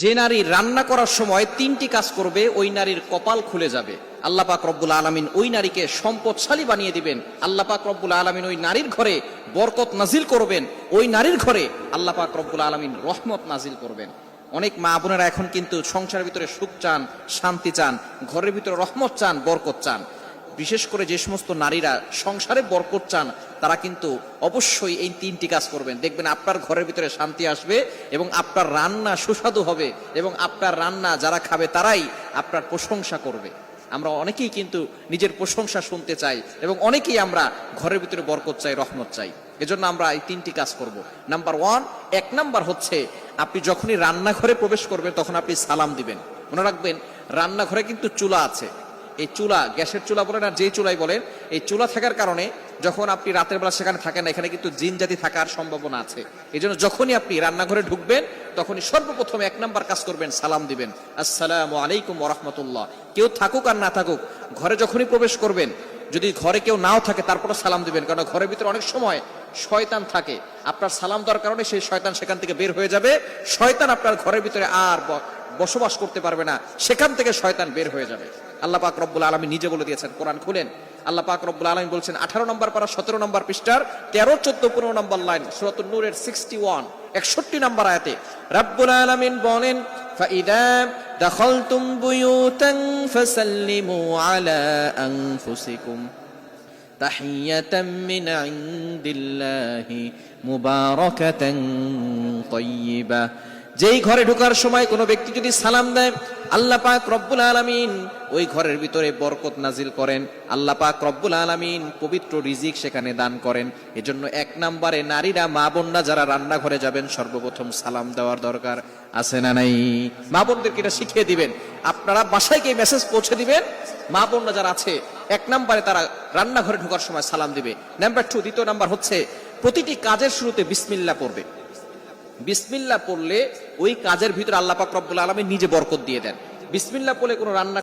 যে নারী রান্না করার সময় তিনটি কাজ করবে, ওই নারীর কপাল খুলে যাবে। আল্লাহ পাক রব্বুল আলমিন ওই নারীকে সম্পদশালী বানিয়ে দিবেন। আল্লাহ পাক রব্বুল আলমিন ওই নারীর ঘরে বরকত নাজিল করবেন। ওই নারীর ঘরে আল্লাহ পাক রব্বুল আলমিন রহমত নাজিল করবেন। অনেক মা বোনেরা এখন কিন্তু সংসারের ভিতরে সুখ চান, শান্তি চান, ঘরের ভিতরে রহমত চান, বরকত চান। বিশেষ করে যে সমস্ত নারীরা সংসারে বরকত চান, তারা কিন্তু অবশ্যই এই তিনটি কাজ করবেন। দেখবেন আপনার ঘরের ভিতরে শান্তি আসবে এবং আপনার রান্না সুস্বাদু হবে এবং আপনার রান্না যারা খাবে তারাই আপনার প্রশংসা করবে। আমরা অনেকেই কিন্তু নিজের প্রশংসা শুনতে চাই এবং অনেকেই আমরা ঘরের ভিতরে বরকত চাই, রহমত চাই। এজন্য আমরা এই তিনটি কাজ করব। নাম্বার ওয়ান, এক নাম্বার হচ্ছে আপনি যখনই রান্নাঘরে প্রবেশ করবেন তখন আপনি সালাম দিবেন। মনে রাখবেন, রান্নাঘরে কিন্তু চুলা আছে। এই চুলা, গ্যাসের চুলা বলেন আর যে চুলাই বলেন, এই চুলা থাকার কারণে যখন আপনি রাতের বেলা সেখানে থাকেন এখানে কিন্তু জিন জাতি থাকার সম্ভাবনা আছে। এই জন্য যখনই আপনি রান্নাঘরে ঢুকবেন, তখনই সর্বপ্রথম এক নাম্বার কাজ করবেন, সালাম দিবেন। আসসালামু আলাইকুম ওরহমতুল্লাহ কেউ থাকুক আর না থাকুক, ঘরে যখনই প্রবেশ করবেন, যদি ঘরে কেউ নাও থাকে তারপরে সালাম দিবেন, কারণ ঘরের ভিতরে অনেক সময় শয়তান থাকে। আপনার সালাম দেওয়ার কারণে সেই শয়তান সেখান থেকে বের হয়ে যাবে। শয়তান আপনার ঘরের ভিতরে আর বসবাস করতে পারবে না সেখান থেকে শয়তান বের হয়ে যাবে আল্লাহ পাক রব্বুল আলমী নিজে বলে দিয়েছেন কোরআন খুলেন আল্লাহ পাক রব্বুল আলমী বলছেন আঠারো নম্বর পারা সতেরো নম্বর পৃষ্ঠার তেরো চোদ্দ পনেরো নম্বর লাইন সুরাতুল নূরের সিক্সটি ওয়ান একষট্টি নম্বর আয়াতে রাব্বুল আলামিন বলেন فإذا دخلتم بيوتا فسلموا على أنفسكم تحية من عند الله مباركة طيبة যেই ঘরে ঢোকার সময় কোনো ব্যক্তি যদি সালাম দেয়, আল্লাহ পাক রব্বুল আলামিন ওই ঘরের ভিতরে বরকত নাজিল করেন। আল্লাহ পাক রব্বুল আলামিন পবিত্র রিজিক সেখানে দান করেন। এজন্য এক নম্বরে নারীরা, মা বোনরা যারা রান্নাঘরে যাবেন, সর্বপ্রথম সালাম দেওয়ার দরকার। আছে না নাই? মা বোনদেরকে এটা শিখিয়ে দিবেন। আপনারা বাসায় গিয়ে মেসেজ পৌঁছে দিবেন। মা বোনরা যারা আছে, এক নম্বরে তারা রান্নাঘরে ঢোকার সময় সালাম দিবে। নাম্বার টু দ্বিতীয় নাম্বার হচ্ছে, প্রতিটি কাজের শুরুতে বিসমিল্লা পড়বে। বিসমিল্লা পড়লে ওই কাজের ভিতরে আল্লাহ পাক রব্বুল আলমী নিজে বরকত দিয়ে দেন। বিসমিল্লা পড়লে কোনো রান্না